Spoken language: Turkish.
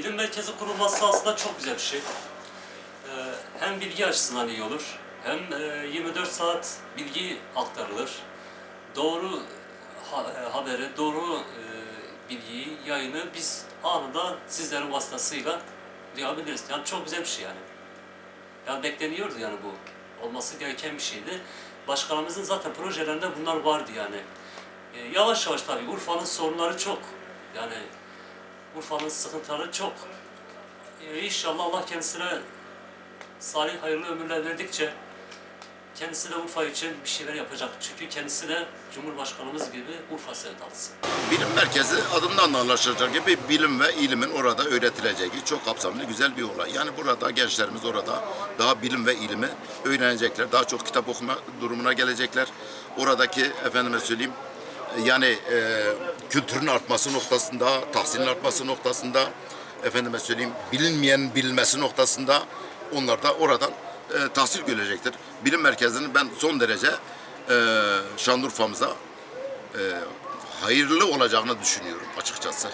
Bilim merkezi kurulması aslında çok güzel bir şey. Ee, hem bilgi açısından iyi olur, hem e, 24 saat bilgi aktarılır. Doğru ha- e, haberi, doğru e, bilgiyi, yayını biz anında sizlerin vasıtasıyla duyabiliriz. Yani çok güzel bir şey yani. Yani bekleniyordu yani bu. Olması gereken bir şeydi. Başkanımızın zaten projelerinde bunlar vardı yani. Yavaş yavaş tabii Urfa'nın sorunları çok. Yani Urfa'nın sıkıntıları çok. Ee, inşallah Allah kendisine salih hayırlı ömürler verdikçe kendisi de Urfa için bir şeyler yapacak. Çünkü kendisi de Cumhurbaşkanımız gibi Urfa sevdalısı. Bilim merkezi adından da anlaşılacak gibi bilim ve ilimin orada öğretileceği çok kapsamlı güzel bir olay. Yani burada gençlerimiz orada daha bilim ve ilimi öğrenecekler. Daha çok kitap okuma durumuna gelecekler. Oradaki efendime söyleyeyim yani e, kültürün artması noktasında, tahsilin artması noktasında efendime söyleyeyim bilinmeyen bilinmesi noktasında onlar da oradan e, tahsil görecektir. Bilim merkezinin ben son derece e, Şanlıurfa'mıza e, hayırlı olacağını düşünüyorum açıkçası.